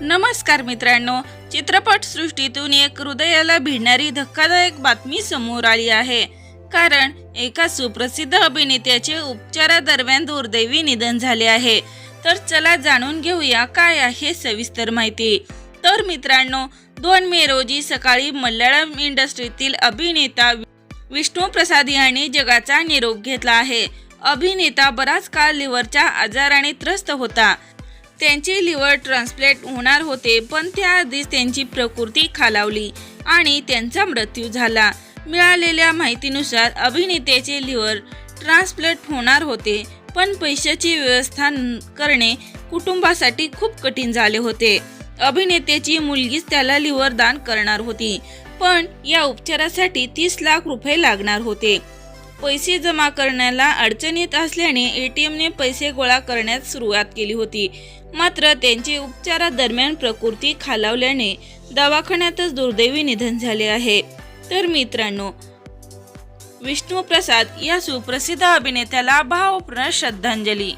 नमस्कार मित्रांनो चित्रपट सृष्टीतून एक हृदयाला भिडणारी धक्कादायक बातमी समोर आली आहे. कारण एका सुप्रसिद्ध अभिनेत्याचे उपचारादरम्यान दुर्दैवी निधन झाले आहे. तर चला जाणून घेऊया काय आहे सविस्तर माहिती. तर मित्रांनो दोन मे रोजी सकाळी मल्याळम इंडस्ट्रीतील अभिनेता विष्णू प्रसाद यांनी जगाचा निरोप घेतला आहे. अभिनेता बराच काळ लिव्हरच्या आजाराने त्रस्त होता. त्यांचे लिव्हर ट्रान्सप्लेट होणार होते पण त्याआधीच त्यांची प्रकृती खालावली आणि त्यांचा मृत्यू झाला. मिळालेल्या माहितीनुसार अभिनेत्याचे लिव्हर ट्रान्सप्लेट होणार होते पण पैशाची व्यवस्था करणे कुटुंबासाठी खूप कठीण झाले होते. अभिनेत्याची मुलगीच त्याला लिव्हर दान करणार होती पण या उपचारासाठी तीस लाख रुपये लागणार होते. पैसे जमा करण्याला अडचणीत असल्याने ए टी एमने पैसे गोळा करण्यास सुरुवात केली होती. मात्र त्यांचे उपचारादरम्यान प्रकृती खालावल्याने दवाखान्यातच दुर्दैवी निधन झाले आहे. तर मित्रांनो विष्णू प्रसाद या सुप्रसिद्ध अभिनेत्याला भावपूर्ण श्रद्धांजली.